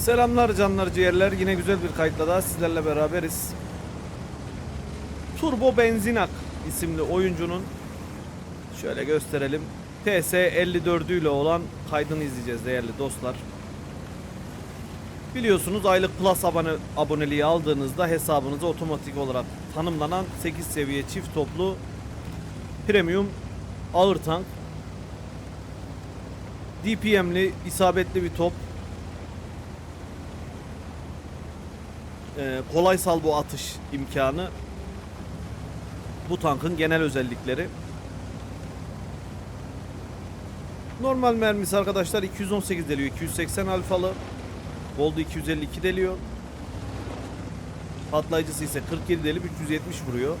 Selamlar canlar ciğerler. Yine güzel bir kayıtla daha sizlerle beraberiz. Turbo Benzinak isimli oyuncunun şöyle gösterelim. TS54 ile olan kaydını izleyeceğiz değerli dostlar. Biliyorsunuz aylık Plus abone, aboneliği aldığınızda hesabınıza otomatik olarak tanımlanan 8 seviye çift toplu premium ağır tank DPM'li isabetli bir top Ee, kolay salvo atış imkanı bu tankın genel özellikleri. Normal mermisi arkadaşlar 218 deliyor. 280 alfalı. Gold 252 deliyor. Patlayıcısı ise 47 delip 370 vuruyor.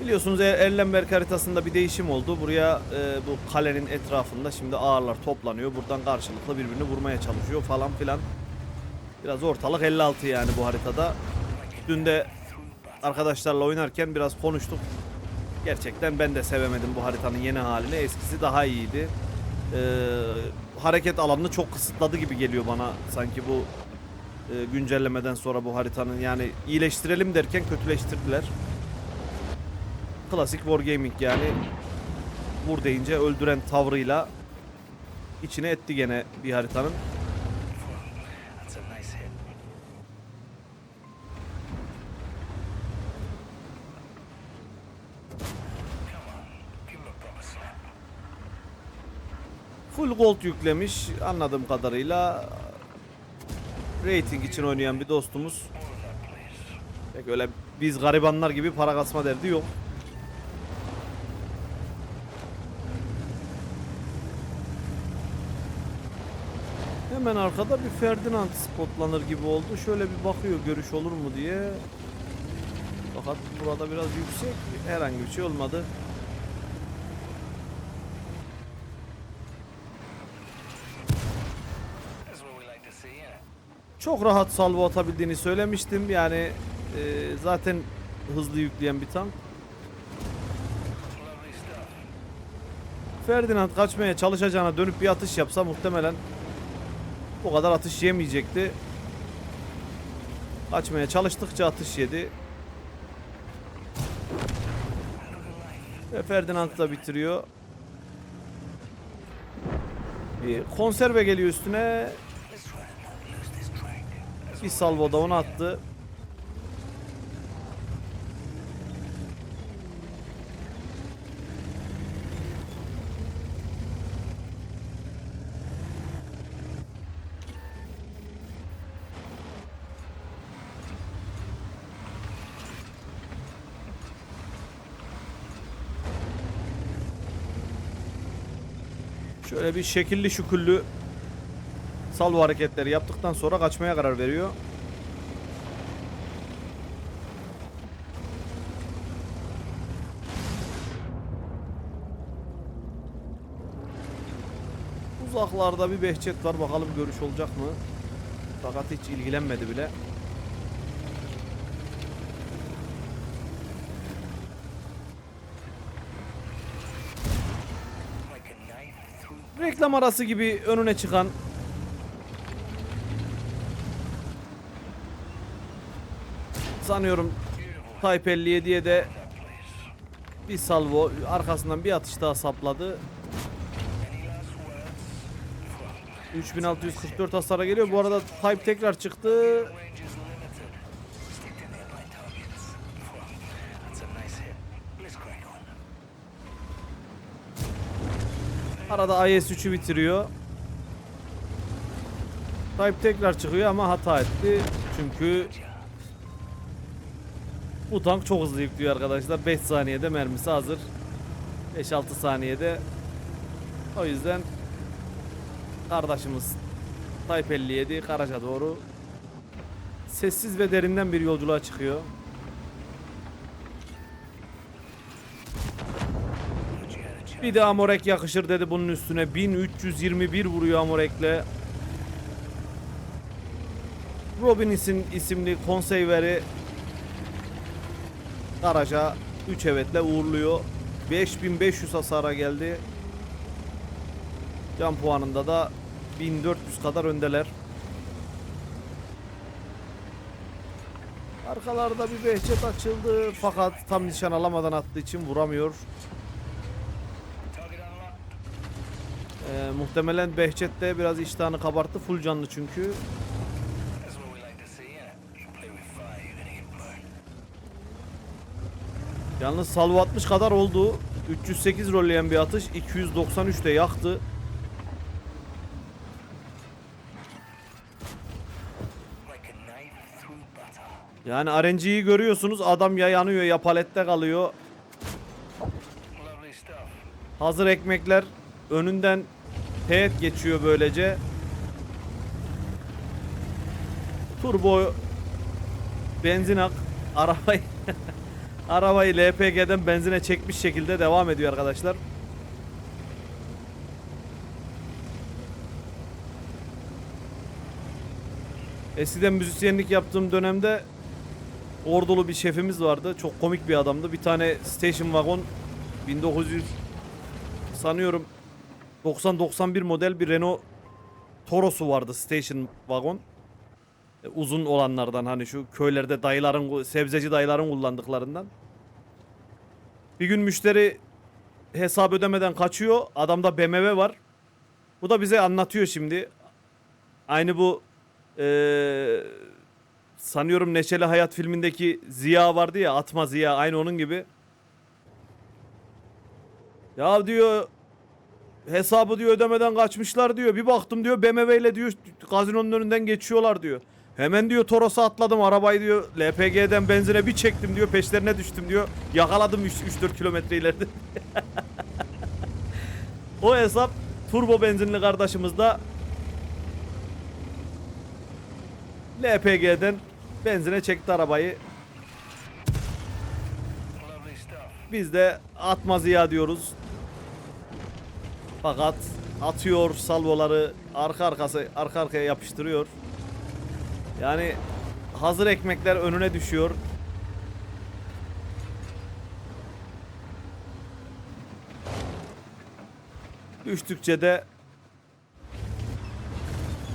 Biliyorsunuz Er- Erlenberg haritasında bir değişim oldu. Buraya e, bu kalenin etrafında şimdi ağırlar toplanıyor. Buradan karşılıklı birbirini vurmaya çalışıyor falan filan. Biraz ortalık 56 yani bu haritada. Dün de arkadaşlarla oynarken biraz konuştuk. Gerçekten ben de sevemedim bu haritanın yeni halini. Eskisi daha iyiydi. Ee, hareket alanını çok kısıtladı gibi geliyor bana sanki bu e, güncellemeden sonra bu haritanın yani iyileştirelim derken kötüleştirdiler. Klasik Wargaming yani vur deyince öldüren tavrıyla içine etti gene bir haritanın. Full gold yüklemiş anladığım kadarıyla. Rating için oynayan bir dostumuz. Pek öyle biz garibanlar gibi para kasma derdi yok. Hemen arkada bir Ferdinand spotlanır gibi oldu. Şöyle bir bakıyor görüş olur mu diye. Fakat burada biraz yüksek. Herhangi bir şey olmadı. Çok rahat salvo atabildiğini söylemiştim. Yani e, zaten hızlı yükleyen bir tank. Ferdinand kaçmaya çalışacağına dönüp bir atış yapsa muhtemelen bu kadar atış yemeyecekti. Kaçmaya çalıştıkça atış yedi. Ve Ferdinand da bitiriyor. Bir konserve geliyor üstüne. Bir salvo da onu attı. Şöyle bir şekilli şüküllü salvo hareketleri yaptıktan sonra kaçmaya karar veriyor. Uzaklarda bir Behçet var. Bakalım görüş olacak mı? Fakat hiç ilgilenmedi bile. Reklam arası gibi önüne çıkan sanıyorum Type 57'ye de bir salvo arkasından bir atış daha sapladı. Any last words? 3644 hasara geliyor. Bu arada Type tekrar çıktı. Arada IS-3'ü bitiriyor. Type tekrar çıkıyor ama hata etti. Çünkü bu tank çok hızlı yüklüyor arkadaşlar. 5 saniyede mermisi hazır. 5-6 saniyede. O yüzden kardeşimiz Type 57 Karaca doğru sessiz ve derinden bir yolculuğa çıkıyor. Bir de Amorek yakışır dedi bunun üstüne. 1321 vuruyor Amorek'le. Robinis'in isimli konseyveri Karaca 3 evetle uğurluyor. 5500 hasara geldi. Can puanında da 1400 kadar öndeler. Arkalarda bir Behçet açıldı fakat tam nişan alamadan attığı için vuramıyor. Ee, muhtemelen Behçet de biraz iştahını kabarttı. Full canlı çünkü. Yalnız salvo 60 kadar oldu. 308 rolleyen bir atış. 293 de yaktı. Yani RNG'yi görüyorsunuz. Adam ya yanıyor ya palette kalıyor. Hazır ekmekler önünden teğet geçiyor böylece. Turbo benzin ak arabayı arabayı LPG'den benzine çekmiş şekilde devam ediyor arkadaşlar. Eskiden müzisyenlik yaptığım dönemde ordulu bir şefimiz vardı. Çok komik bir adamdı. Bir tane station wagon 1900 sanıyorum 90-91 model bir Renault Toro'su vardı station wagon. E, uzun olanlardan hani şu köylerde dayıların sebzeci dayıların kullandıklarından. Bir gün müşteri hesap ödemeden kaçıyor. Adamda BMW var. Bu da bize anlatıyor şimdi. Aynı bu eee, sanıyorum Neşeli Hayat filmindeki Ziya vardı ya Atma Ziya aynı onun gibi. Ya diyor hesabı diyor ödemeden kaçmışlar diyor. Bir baktım diyor BMW ile diyor gazinonun önünden geçiyorlar diyor. Hemen diyor Toros'a atladım arabayı diyor LPG'den benzine bir çektim diyor peşlerine düştüm diyor. Yakaladım 3-4 kilometre ileride. o hesap turbo benzinli kardeşimiz de LPG'den benzine çekti arabayı. Biz de atma ziya diyoruz. Fakat atıyor salvoları arka arkası arka arkaya yapıştırıyor. Yani hazır ekmekler önüne düşüyor. Düştükçe de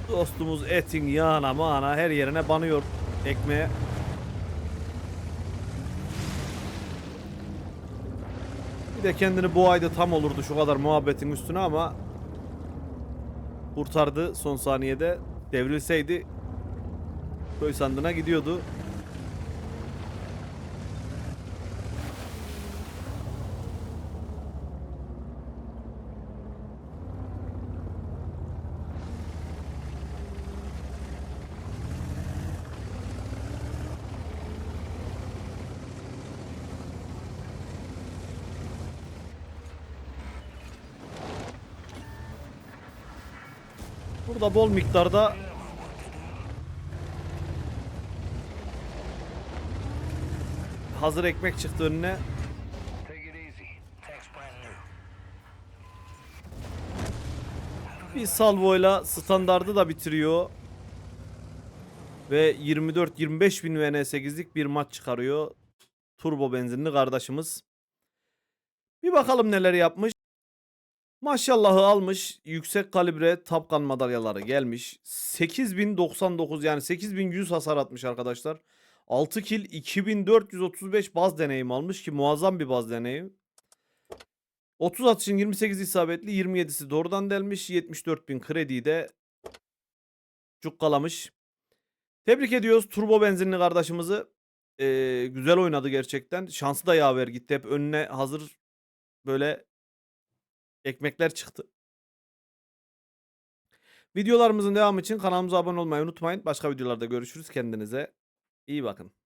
dostumuz etin yağına mağana her yerine banıyor ekmeğe. Bir de kendini bu ayda tam olurdu şu kadar muhabbetin üstüne ama kurtardı son saniyede. Devrilseydi köy sandığına gidiyordu. Burada bol miktarda hazır ekmek çıktı önüne. Bir salvoyla standardı da bitiriyor. Ve 24-25 bin VN8'lik bir maç çıkarıyor. Turbo benzinli kardeşimiz. Bir bakalım neler yapmış. Maşallahı almış. Yüksek kalibre tapkan madalyaları gelmiş. 8099 yani 8100 hasar atmış arkadaşlar. 6 kill 2435 baz deneyim almış ki muazzam bir baz deneyim. 30 atışın 28 isabetli 27'si doğrudan delmiş. 74.000 krediyi de cukkalamış. Tebrik ediyoruz turbo benzinli kardeşimizi. Ee, güzel oynadı gerçekten. Şansı da yaver gitti. Hep önüne hazır böyle ekmekler çıktı. Videolarımızın devamı için kanalımıza abone olmayı unutmayın. Başka videolarda görüşürüz. Kendinize iyi bakın.